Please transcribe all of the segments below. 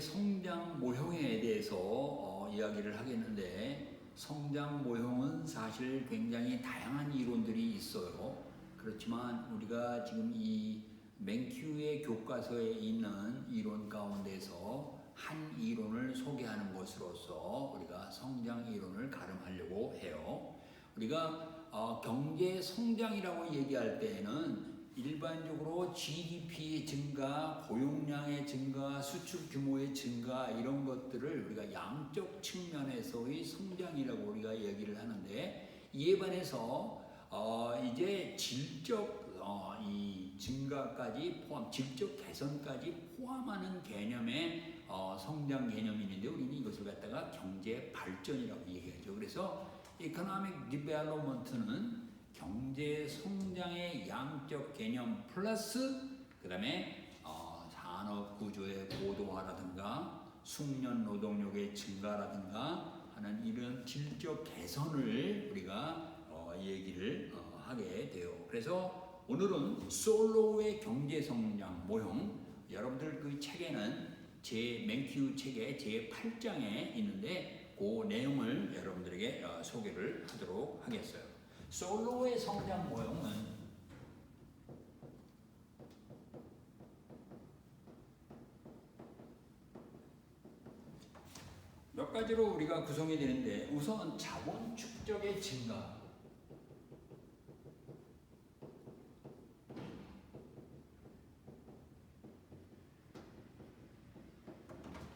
성장 모형에 대해서 어, 이야기를 하겠는데 성장 모형은 사실 굉장히 다양한 이론들이 있어요. 그렇지만 우리가 지금 이 맹큐의 교과서에 있는 이론 가운데서 한 이론을 소개하는 것으로서 우리가 성장 이론을 가름하려고 해요. 우리가 어, 경제 성장이라고 얘기할 때에는 일반적으로 GDP의 증가, 고용량의 증가, 수출 규모의 증가 이런 것들을 우리가 양적 측면에서의 성장이라고 우리가 얘기를 하는데 이에 반해서 어, 이제 질적 어, 이 증가까지 포함, 질적 개선까지 포함하는 개념의 어, 성장 개념이 있는데 우리는 이것을 갖다가 경제 발전이라고 얘기하죠. 그래서 economic development는 경제 성장의 양적 개념 플러스 그 다음에 어, 산업 구조의 고도화라든가 숙련 노동력의 증가라든가 하는 이런 질적 개선을 우리가 어, 얘기를 어, 하게 돼요. 그래서 오늘은 솔로의 경제 성장 모형 여러분들 그 책에는 제 맨큐 책의 제 8장에 있는데 그 내용을 여러분들에게 어, 소개를 하도록 하겠어요. 솔로의 성장 모형은 몇 가지로 우리가 구성이 되는데 우선 자본 축적의 증가.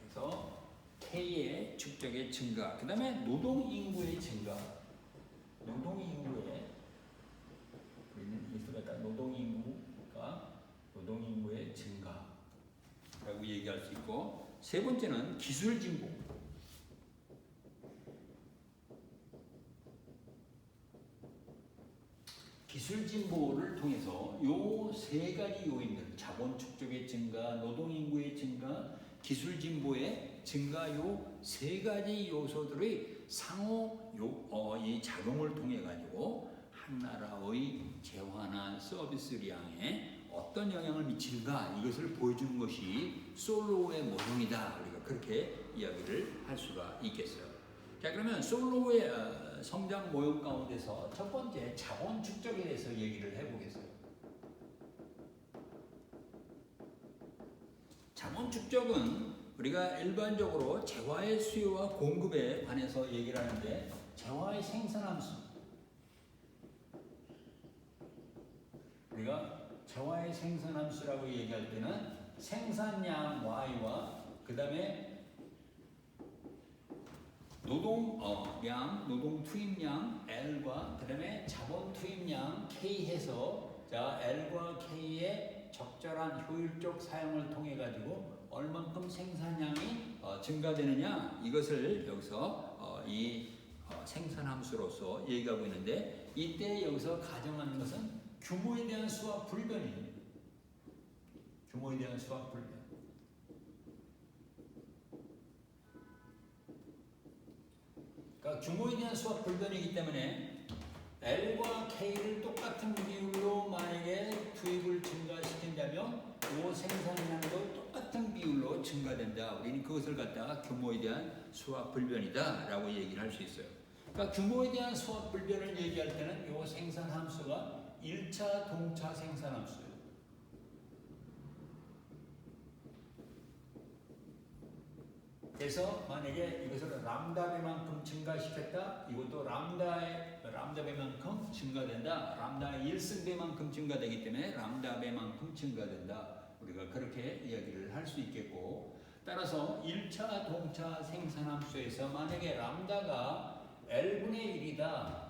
그래서 K의 축적의 증가 그 다음에 노동 인구의 증가 노동 인구의 우리는 이것을 갖다 노동 인구가 노동 인구의 증가라고 얘기할 수 있고 세 번째는 기술 진보 기술 진보를 통해서 요 세 가지 요인들 자본 축적의 증가, 노동 인구의 증가, 기술 진보의 증가 요 세 가지 요소들의 상호 요, 어, 이 작용을 통해 가지고 한 나라의 재화나 서비스량에 어떤 영향을 미치는가 이것을 보여주는 것이 솔로의 모형이다 우리가 그렇게 이야기를 할 수가 있겠어요. 자 그러면 솔로의 어, 성장 모형 가운데서 첫 번째 자본 축적에 대해서 얘기를 해보겠어요. 자본 축적은 우리가 일반적으로 재화의 수요와 공급에 관해서 얘기를 하는데 재화의 생산함수 우리가 재화의 생산함수라고 얘기할 때는 생산량 Y와 그 다음에 노동량, 노동 투입량 L과 그 다음에 자본 투입량 K 해서 자 L과 K의 적절한 효율적 사용을 통해 가지고 얼만큼 생산량이 어, 증가되느냐 이것을 여기서 어, 이 어, 생산함수로서 얘기하고 있는데 이때 여기서 가정하는 것은 규모에 대한 수와 불변이에요. 규모에 대한 수와 불변. 그러니까 규모에 대한 수학 불변이기 때문에 L과 K를 똑같은 비율로 만약에 투입을 증가시킨다면 이 생산량도 똑같은 비율로 증가된다. 우리는 그것을 갖다가 규모에 대한 수학 불변이다라고 얘기를 할 수 있어요. 그러니까 규모에 대한 수학 불변을 얘기할 때는 이 생산 1차 동차 생산 함수예요. 그래서 만약에 이것을 람다 배만큼 증가시켰다, 이것도 람다의 람다 배만큼 증가된다. 람다의 1승 배만큼 증가되기 때문에 람다 배만큼 증가된다. 우리가 그렇게 이야기를 할 수 있겠고, 따라서 1차 동차 생산함수에서 만약에 람다가 L분의 1이다.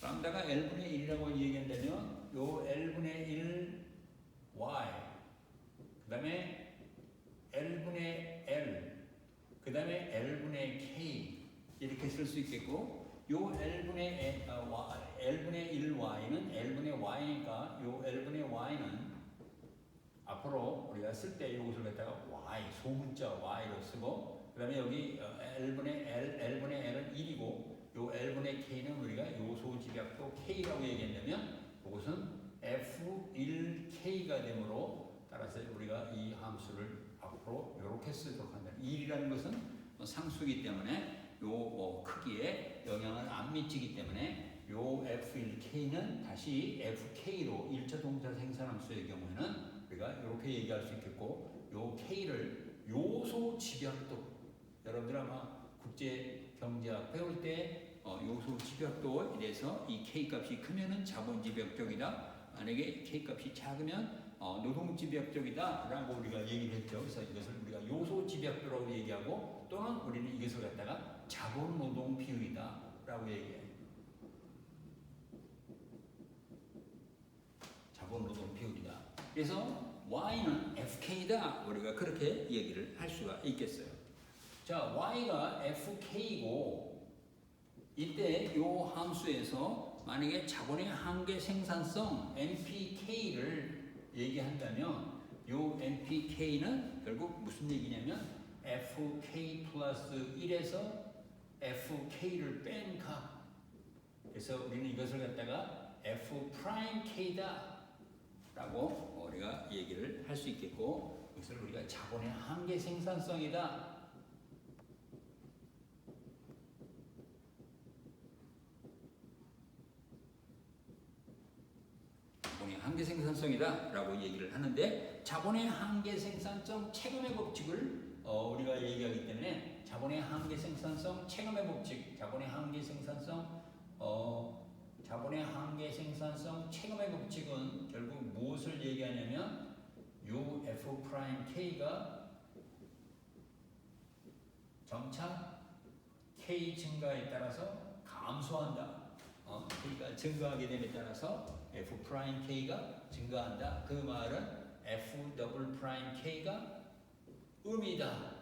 람다가 L분의 1이라고 얘기한다면 요 L분의 1 Y 그 다음에 L분의 L 그 다음에 L분의 K 이렇게 쓸 수 있겠고 요 L분의 에- 어, L분의 1Y는 L분의 Y니까 요 L분의 Y는 앞으로 우리가 쓸 때 이것을 갖다가 Y 소문자 Y로 쓰고 그 다음에 여기 어, L분의 L, L분의 L은 1이고 요 L분의 K는 우리가 요소 집약도 K라고 얘기했냐면 이것은 F1K가 되므로 따라서 우리가 이 함수를 앞으로 이렇게 쓰도록 한다. 1이라는 것은 어, 상수이기 때문에 요 어, 크기에 영향을 안 미치기 때문에 요 f1k는 다시 fk로 1차 동사 생산함수의 경우에는 우리가 이렇게 얘기할 수 있겠고 요 k를 요소 집약도 여러분들 아마 국제 경제학 배울 때 어, 요소 집약도에 대해서 이 k 값이 크면은 자본 집약적이다. 만약에 k 값이 작으면 어, 노동 집약적이다 라고 우리가 얘기를 했죠. 그래서 이것을 우리가 요소 집약도라고 얘기하고 또는 우리는 이것을 갖다가 자본 노동 비율이다 라고 얘기해요. 자본 노동 비율이다. 그래서 y는 fk다. 우리가 그렇게 얘기를 할 수가 있겠어요. 자, y가 fk고 이때 요 함수에서 만약에 자본의 한계 생산성 npk를 얘기한다면 요 npk는 결국 무슨 얘기냐면 fk 플러스 1에서 fk를 뺀 값. 그래서 우리는 이것을 갖다가 f 프라임 k다 라고 우리가 얘기를 할 수 있겠고 이것을 우리가 자본의 한계 생산성이다 자본의 한계 생산성이다 라고 얘기를 하는데 자본의 한계 생산성 체감의 법칙을 어, 우리가 얘기하기 때문에 자본의 한계 생산성 체감의 법칙, 자본의 한계 생산성 어, 자본의 한계 생산성 체감의 법칙은 결국 무엇을 얘기하냐면 요 f 프라임 k가 점차 k 증가에 따라서 감소한다. 어, k가 증가하게 됨에 따라서 f 프라임 k가 증가한다. 그 말은 f 더블 프라임 k가 음이다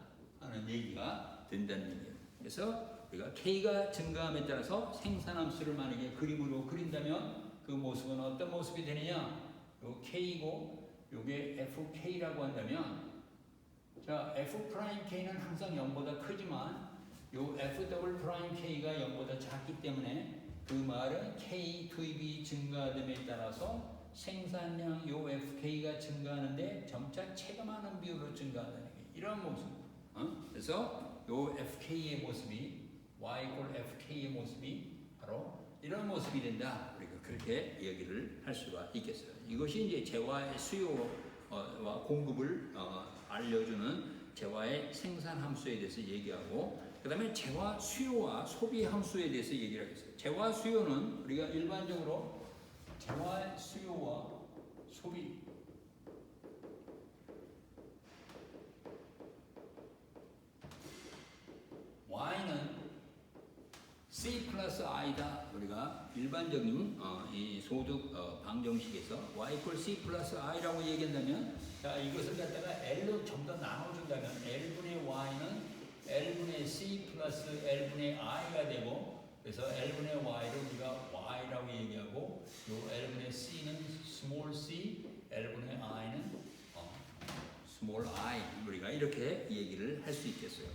하는 얘기가 된다는 얘기예요. 그래서 우리가 k가 증가함에 따라서 생산함수를 만약에 그림으로 그린다면 그 모습은 어떤 모습이 되느냐? 요 k고 요게 fk라고 한다면 자 f 프라임 k는 항상 0보다 크지만 요 f 더블 프라임 k가 0보다 작기 때문에 그 말은 K 투입이 증가됨에 따라서 생산량 요 FK가 증가하는데 점차 체감하는 비율로 증가한다는 게 이런 모습. 어? 그래서 요 FK의 모습이 Y equal FK의 모습이 바로 이런 모습이 된다. 우리가 그렇게 얘기를 할 수가 있겠어요. 이것이 이제 재화의 수요와 공급을 어, 알려주는 재화의 생산 함수에 대해서 얘기하고 그 다음에 재화 수요와 소비 함수에 대해서 얘기를 하겠어요. 재화 수요는 우리가 일반적으로 재화 수요와 소비 Y는 C 플러스 I다. 우리가 일반적인 어, 이 소득 어, 방정식에서 Y equal C 플러스 I라고 얘기한다면 자 이것을 갖다가 L로 좀 더 나눠준다면 L분의 Y는 L분의 C 플러스 L분의 I가 되고 그래서 L분의 Y를 우리가 Y라고 얘기하고 요 L분의 C는 small c, L분의 I는 어, small i 우리가 이렇게 얘기를 할 수 있겠어요.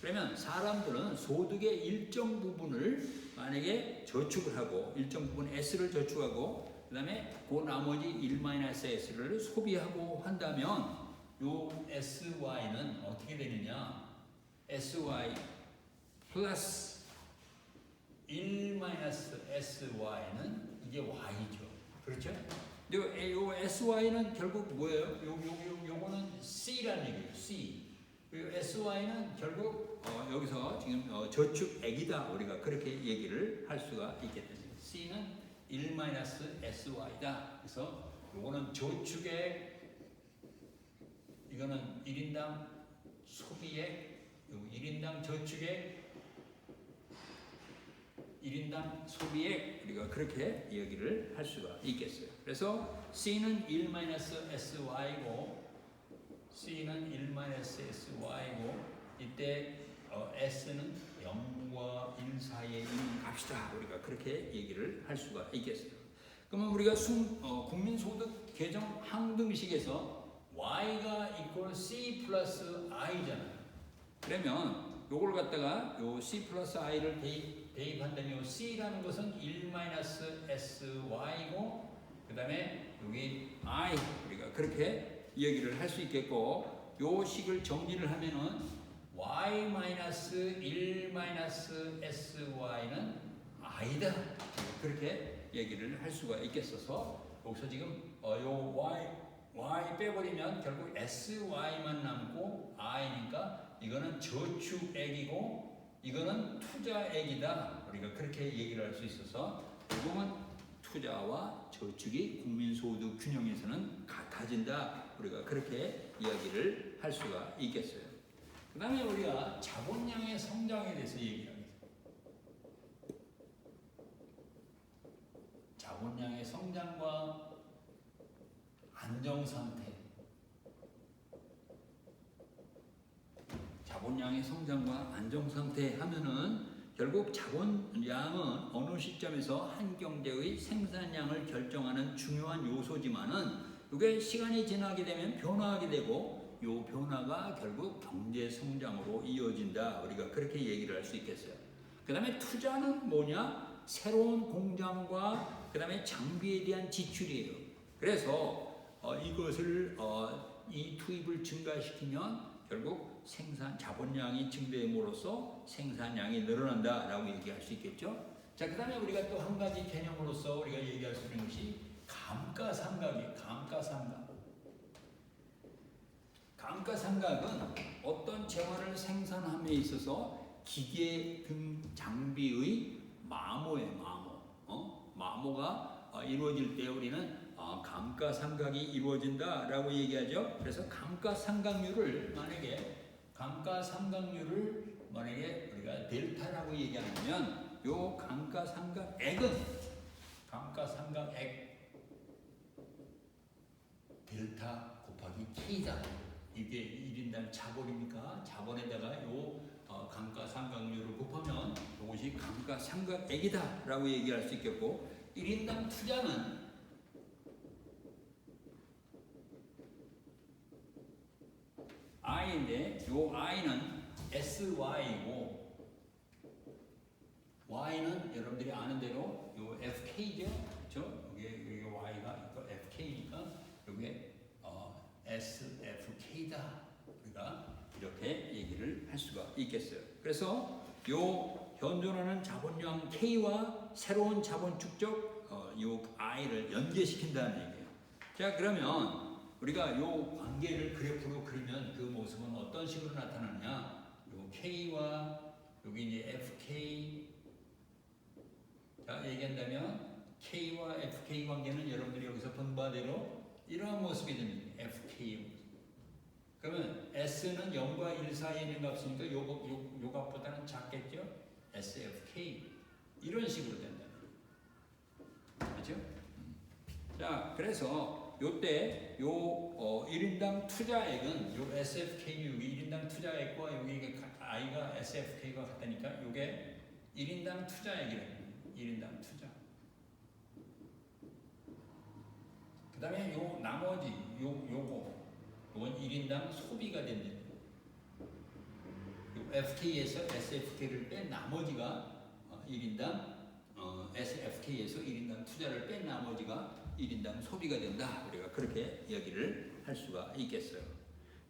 그러면 사람들은 소득의 일정 부분을 만약에 저축을 하고 일정 부분 S를 저축하고 그 다음에 그 나머지 1-S를 소비하고 한다면 요 SY는 어떻게 되느냐? SY 플러스 1-SY는 이게 Y죠. 그렇죠? 근데 요 SY는 결국 뭐예요? 요, 요, 요, 요거는 C라는 얘기예요. C. 그리고 SY는 결국 어, 여기서 지금 어, 저축액이다. 우리가 그렇게 얘기를 할 수가 있겠습니다. C는 1-SY다. 그래서 요거는 저축액, 이거는 1인당 소비액, 요 1인당 저축액, 1인당 소비액 우리가 그렇게 얘기를 할 수가 있겠어요. 그래서 C는 1-SY고 C는 1-SY고 이때 어, S는 0과 1 사이에 있는 값이다. 우리가 그렇게 얘기를 할 수가 있겠어요. 그러면 우리가 순, 어, 국민소득 개정 항등식에서 Y가 equal C 플러스 I잖아요. 그러면 요걸 갖다가 요 C 플러스 I를 대입, 대입한다면 요 C라는 것은 1-SY고 그 다음에 여기 I 우리가 그렇게 이야기를 할 수 있겠고 요 식을 정리를 하면은 y 마이너스 1 마이너스 sy는 i다. 그렇게 얘기를 할 수가 있겠어서 여기서 지금 어, 요 y y 빼버리면 결국 sy만 남고 i니까 이거는 저축액이고 이거는 투자액이다 우리가 그렇게 얘기를 할 수 있어서 결국은 투자와 저축이 국민소득 균형에서는 같아진다 우리가 그렇게 이야기를 할 수가 있겠어요. 그 다음에 우리가 자본량의 성장에 대해서 얘기를 하겠습니다. 자본량의 성장과 안정 상태. 자본량의 성장과 안정 상태 하면은 결국 자본량은 어느 시점에서 한 경제의 생산량을 결정하는 중요한 요소지만은 이게 시간이 지나게 되면 변화하게 되고 요 변화가 결국 경제 성장으로 이어진다. 우리가 그렇게 얘기를 할 수 있겠어요. 그 다음에 투자는 뭐냐? 새로운 공장과 그 다음에 장비에 대한 지출이에요. 그래서 어, 이것을 어, 이 투입을 증가시키면 결국 생산 자본량이 증대함으로써 생산량이 늘어난다라고 얘기할 수 있겠죠. 자, 그다음에 우리가 또 한 가지 개념으로서 우리가 얘기할 수 있는 것이 감가상각이에요. 감가상각. 감가상각은 어떤 재화를 생산함에 있어서 기계 등 장비의 마모에 마모, 어? 마모가 어, 이루어질 때 우리는 어, 감가상각이 이루어진다라고 얘기하죠. 그래서 감가상각률을 만약에 감가상각률을 만약에 우리가 델타라고 얘기하면 요 감가상각액은 감가상각액 델타 곱하기 K다. 이게 1인당 자본입니까? 자본에다가 요 어, 감가상각률을 곱하면 이것이 감가상각액이다라고 얘기할 수 있겠고 1인당 투자는 i인데 요 i는 sy고 y는 여러분들이 아는 대로 요 fk죠, 그렇죠? 여기 y가 있고 fk니까 요게 어, sfk다 우리가 이렇게 얘기를 할 수가 있겠어요. 그래서 요 현존하는 자본량 k와 새로운 자본 축적 어, 요 i를 연계시킨다는 얘기예요. 자 그러면 우리가 요 관계를 그래프로 그리면 그 모습은 어떤 식으로 나타나느냐? 요 K와 여기 이제 FK 자 얘기한다면 K와 FK 관계는 여러분들이 여기서 본 바대로 이러한 모습이 됩니다. FK 그러면 S는 0과 1 사이에 있는 값이니까 요, 요, 요 값보다는 작겠죠? SFK 이런 식으로 된다. 그렇죠? 자 그래서 요때 요 어, 1인당 투자액은 요 SFK 여기 1인당 투자액과 여기 I가 SFK가 같다니까 요게 1인당 투자액이래요. 1인당 투자. 그 다음에 요 나머지 요 요거 요건 1인당 소비가 된다. 요 FK에서 SFK를 뺀 나머지가 어, 1인당 어, SFK에서 1인당 투자를 뺀 나머지가 1인당 소비가 된다. 우리가 그렇게 이야기를 할 수가 있겠어요.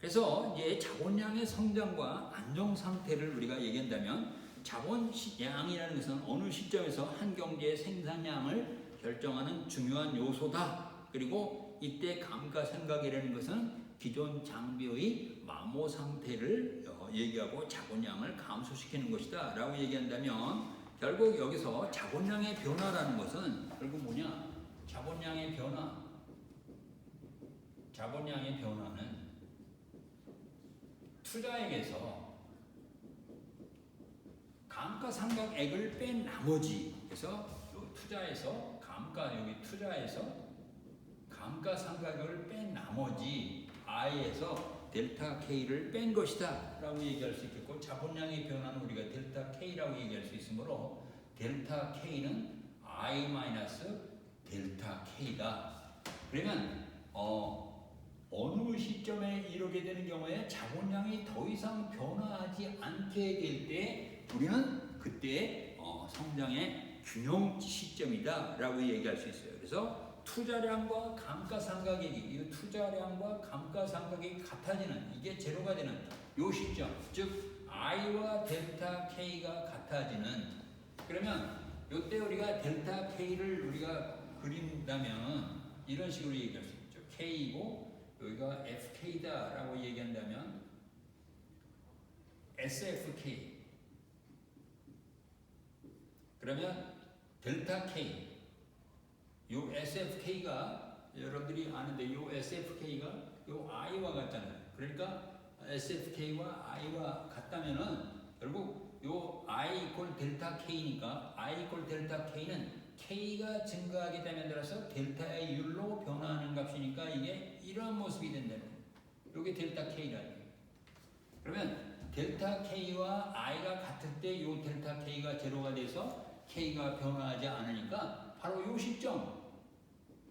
그래서 이제 자본량의 성장과 안정 상태를 우리가 얘기한다면 자본량이라는 것은 어느 시점에서 한 경제의 생산량을 결정하는 중요한 요소다. 그리고 이때 감가상각이라는 것은 기존 장비의 마모 상태를 어, 얘기하고 자본량을 감소시키는 것이다. 라고 얘기한다면 결국 여기서 자본량의 변화라는 것은 결국 뭐냐? 자본량의 변화. 자본량의 변화는 투자액에서 감가상각액을 뺀 나머지 그래서 요 투자에서 감가 여기 투자에서 감가상각액을 뺀 나머지 I에서 델타 K를 뺀 것이다 라고 얘기할 수 있겠고 자본량의 변화는 우리가 델타 K라고 얘기할 수 있으므로 델타 K는 I 마이너스 델타 K다 그러면 어 어느 시점에 이르게 되는 경우에 자본량이 더 이상 변화하지 않게 될 때 우리는 그때 어, 성장의 균형 시점이다라고 얘기할 수 있어요. 그래서 투자량과 감가상각액이 이 투자량과 감가상각액이 같아지는 이게 제로가 되는 요 시점 즉 i와 델타 k가 같아지는 그러면 요때 우리가 델타 k를 우리가 그린다면 이런 식으로 얘기할 수 있죠. K이고 여기가 fk다라고 얘기한다면 sfk 그러면 델타 k. 요 SFK가 여러분들이 아는데 요 SFK가 요 I와 같잖아요. 그러니까 SFK와 I와 같다면은 결국 요 I 이퀄 델타 K니까 I 이퀄 델타 K는 K가 증가하게 되면 들어서 델타의 율로 변화하는 값이니까 이게 이런 모습이 된다는 거예요. 요게 델타 K라는 거예요. 그러면 델타 K와 I가 같을 때요 델타 K가 제로가 돼서 K가 변화하지 않으니까 바로 요 시점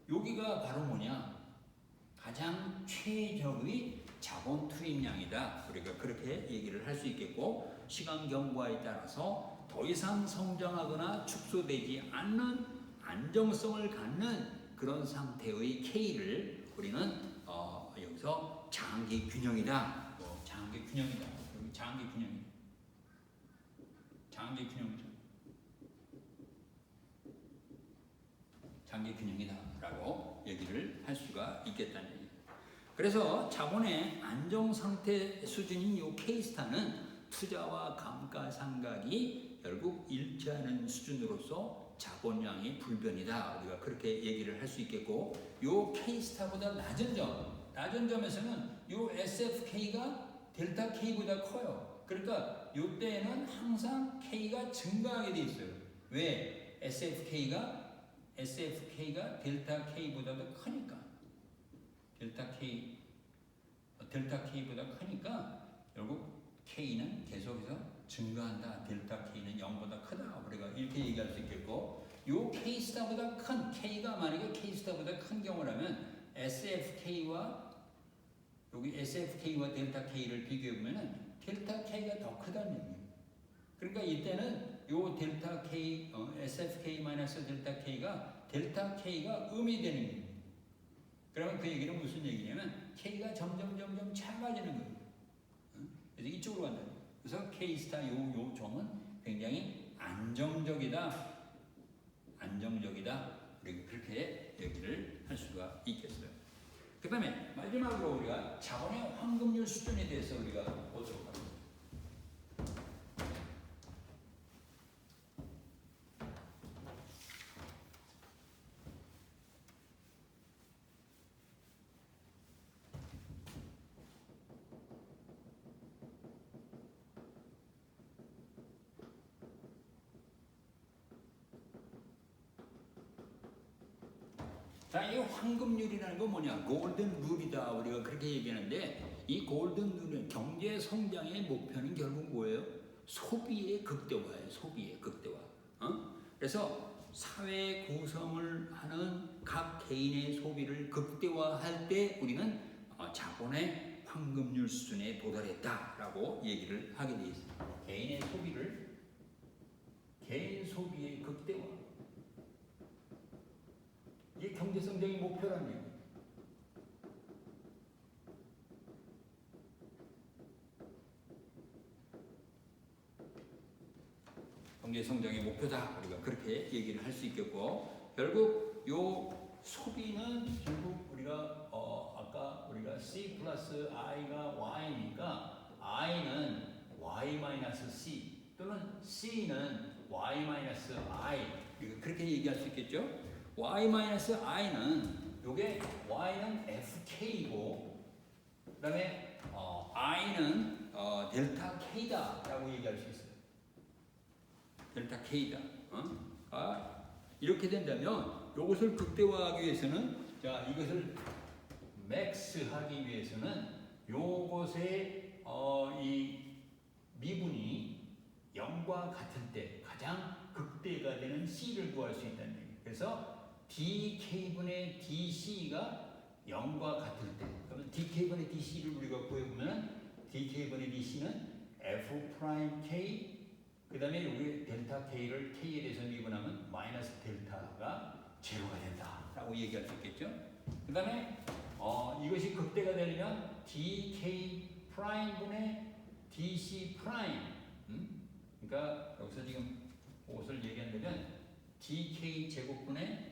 여기가 바로 뭐냐? 가장 최적의 자본 투입량이다. 우리가 그렇게 얘기를 할 수 있겠고 시간 경과에 따라서 더 이상 성장하거나 축소되지 않는 안정성을 갖는 그런 상태의 K를 우리는 어, 여기서 장기 균형이다. 뭐 장기 균형이다. 장기 균형이다. 장기 균형이다. 장기 균형이다라고 얘기를 할 수가 있겠다는 얘기. 그래서 자본의 안정 상태 수준인 요 K스타는 투자와 감가상각이 결국 일치하는 수준으로서 자본량이 불변이다. 우리가 그렇게 얘기를 할 수 있겠고 요 K스타보다 낮은 점, 낮은 점에서는 요 SFK가 델타 K보다 커요. 그러니까 요때는 항상 K가 증가하게 돼 있어요. 왜? SFK가 SFK가 델타 K보다도 크니까 델타 K 어, 델타 K보다 크니까 결국 K는 계속해서 증가한다. 델타 K는 0보다 크다. 우리가 이렇게 얘기할 수 있겠고 요 K 스타보다 큰 K가 만약에 K 스타보다 큰 경우라면 SFK와 여기 SFK와 델타 K를 비교해 보면은 델타 K가 더 크다는 얘기예요. 그러니까 이때는 요 델타 K, 어, SFK 마이너스 델타 K가 델타 K가 음이 되는 거예요. 그러면 그 얘기는 무슨 얘기냐면 K가 점점 점점 작아지는 거예요. 어? 그래서 이쪽으로 간다. 그래서 K 스타 요, 요 점은 굉장히 안정적이다. 안정적이다. 그렇게 얘기를 할 수가 있겠어요. 그 다음에 마지막으로 우리가 자본의 황금률 수준에 대해서 우리가 보도록 자, 이 황금률이라는 건 뭐냐? 골든 룰이다. 우리가 그렇게 얘기하는데 이 골든 룰은 경제 성장의 목표는 결국 뭐예요? 소비의 극대화예요. 소비의 극대화. 어? 그래서 사회 구성을 하는 각 개인의 소비를 극대화할 때 우리는 어, 자본의 황금률 수준에 도달했다라고 얘기를 하게 돼 있습니다. 개인의 소비를 개인 소비의 극대화. 이게 경제성장의 목표라는 얘기예요. 경제 성장의 목표다. 우리가 그렇게 얘기를 할 수 있겠고 결국 요 소비는 결국 우리가 어 아까 우리가 C 플러스 I가 Y니까 I는 Y 마이너스 C 또는 C는 Y 마이너스 I 그렇게 얘기할 수 있겠죠? Y-i는 요게 y는 fk이고 그다음에 어, i는 어, 델타 k다라고 얘기할 수 있어요. 델타 k다. 어? 아, 이렇게 된다면 이것을 극대화하기 위해서는 자 이것을 맥스 하기 위해서는 요것의 어, 이 미분이 0과 같을 때 가장 극대가 되는 c를 구할 수 있다는 얘기예요. 그래서 dk분의 dc가 0과 같을 때 그러면 dk분의 dc를 우리가 구해보면 dk분의 dc는 f 프라임 k 그 다음에 여기 델타 k를 k에 대해서 미분하면 마이너스 델타가 제로가 된다라고 얘기할 수 있겠죠. 그 다음에 어, 이것이 극대가 되려면 dk 프라임 분의 dc 프라임. 음? 그러니까 여기서 지금 그것을 얘기한다면 dk 제곱분의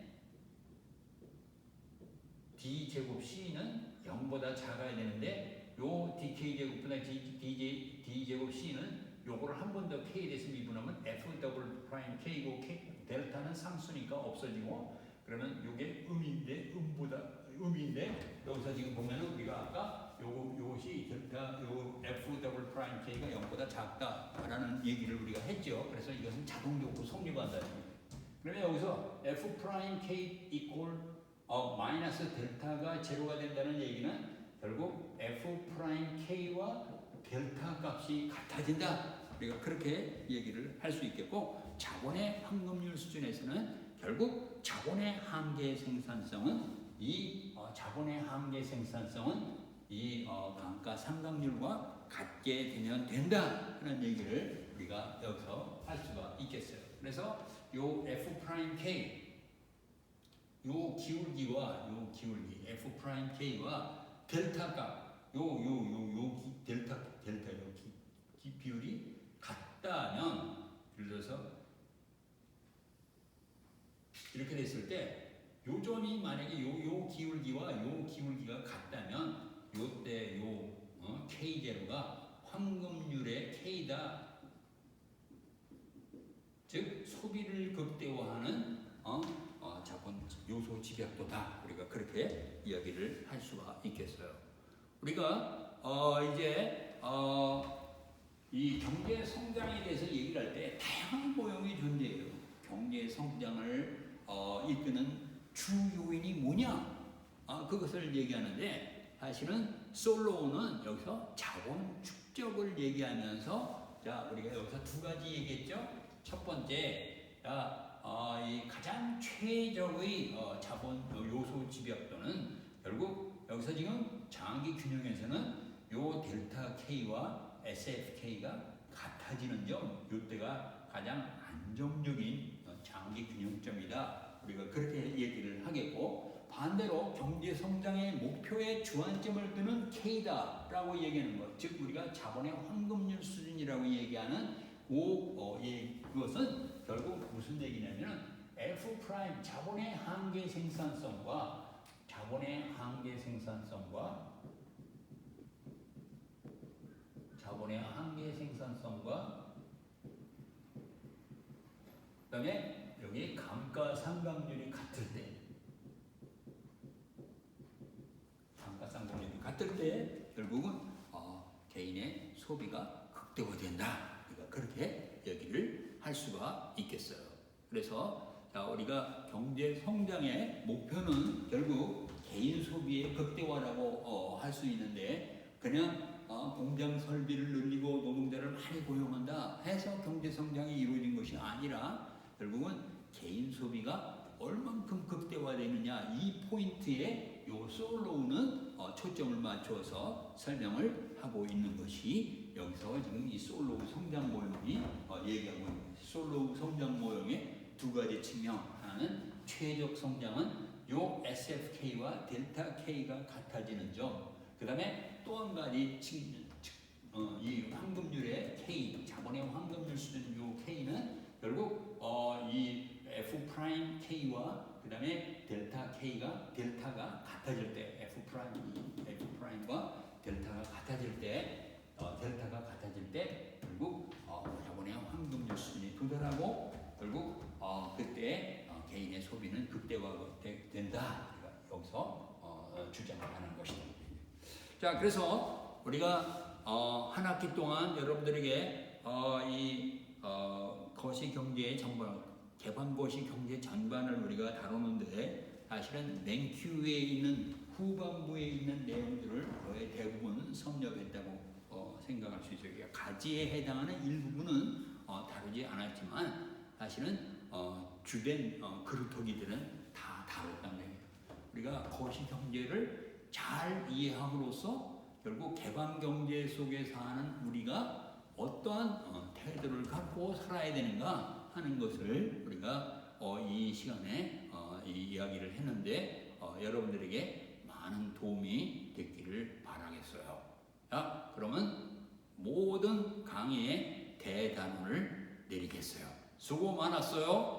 d 제곱 c는 0보다 작아야 되는데 요 dk 제곱분의 d, d, d 제곱 c는 요거를 한 번 더 k 대서 미분하면 f 더블 프라임 k고 k 델타는 상수니까 없어지고 그러면 요게 음인데 음보다 음인데 여기서 지금 보면은 우리가 아까 요거 요것이 델타 요 f 더블 프라임 k가 0보다 작다라는 얘기를 우리가 했죠. 그래서 이것은 자동적으로 성립한다는 얘기예요. 그러면 여기서 f 프라임 k 이퀄 어, 마이너스 델타가 제로가 된다는 얘기는 결국 f 프라임 k와 델타 값이 같아진다. 우리가 그렇게 얘기를 할 수 있겠고 자본의 황금률 수준에서는 결국 자본의 한계 생산성은 이 어, 자본의 한계 생산성은 이 어, 감가 상각률과 같게 되면 된다 하는 얘기를 우리가 여기서 할 수가 있겠어요. 그래서 요 f 프라임 k 요 기울기와 요 기울기 f 프라임 k와 델타 값, 요 요 요요 델타 델타 요 기, 기 비율이 같다면 예를 들어서 이렇게 됐을 때 요점이 만약에 요 요 기울기와 요 기울기가 같다면 요때 요 어, k 제로가 황금률의 k다. 즉 소비를 극대화하는 어, 어, 자본 요소 집약도다. 우리가 그렇게 이야기를 할 수가 있겠어요. 우리가 어, 이제 어, 이 경제 성장에 대해서 얘기를 할 때 다양한 모형이 존재해요. 경제 성장을 어, 이끄는 주 요인이 뭐냐? 아, 그것을 얘기하는데 사실은 솔로우는 여기서 자본 축적을 얘기하면서 자 우리가 여기서 두 가지 얘기했죠. 첫 번째, 자, 어, 이 가장 최적의 어, 자본 요소 집약도는 결국 여기서 지금 장기 균형에서는 요 델타 K와 SFK가 같아지는 점, 이때가 가장 안정적인 어, 장기 균형점이다. 우리가 그렇게 얘기를 하겠고 반대로 경제 성장의 목표의 주안점을 두는 K다라고 얘기하는 것, 즉 우리가 자본의 황금률 수준이라고 얘기하는 오, 어, 예, 그것은 결국 무슨 얘기냐면 F 프라임 자본의 한계 생산성과 자본의 한계 생산성과 자본의 한계 생산성과 그다음에 여기 감가상각률이 같을 때 감가상각률이 같을 때 결국은 어, 개인의 소비가 극대화된다. 우리가 그렇게 얘기를 할 수가. 그래서 자, 우리가 경제 성장의 목표는 결국 개인 소비의 극대화라고 어, 할수 있는데 그냥 어, 공장 설비를 늘리고 노동자를 많이 고용한다 해서 경제 성장이 이루어진 것이 아니라 결국은 개인 소비가 얼만큼 극대화되느냐 이 포인트에 요 솔로우는 어, 초점을 맞춰서 설명을 하고 있는 것이 여기서 지금 이 솔로우 성장 모형이 어, 얘기하고 있는 솔로우 성장 모형의 두 가지 측면 하나는 최적 성장은 요 SFK와 델타 K가 같아지는 점. 그 다음에 또 한 가지 측면, 측- 어, 이 황금률의 K, 자본의 황금률 수준 요 K는 결국 어, 이 F 프라임 K와 그 다음에 델타 K가 델타가 같아질 때 F 프라임 F 프라임과 델타가 같아질 때 어, 델타가 같아질 때 결국 어, 자본의 황금률 수준이 도달하고 결국 어, 그때 어, 개인의 소비는 극대화된다. 우리가 여기서 어, 어, 주장을 하는 것이다. 자, 그래서 우리가 어, 한 학기 동안 여러분들에게 어, 이 어, 거시 경제의 전반, 개방 거시 경제 전반을 우리가 다루는데 사실은 맨큐에 있는 후반부에 있는 내용들을 거의 대부분 섭렵했다고 어, 생각할 수 있어요. 그러니까 가지에 해당하는 일부분은 어, 다루지 않았지만 사실은 어, 주된 어, 그루터기들은 다 다뤘단 말이에요. 우리가 거시 경제를 잘 이해함으로써 결국 개방 경제 속에 사는 우리가 어떠한 어, 태도를 갖고 살아야 되는가 하는 것을 우리가 어, 이 시간에 어, 어, 이 이야기를 했는데 어, 여러분들에게 많은 도움이 됐기를 바라겠어요. 자, 그러면 모든 강의에 대단원을 내리겠어요. 수고 많았어요.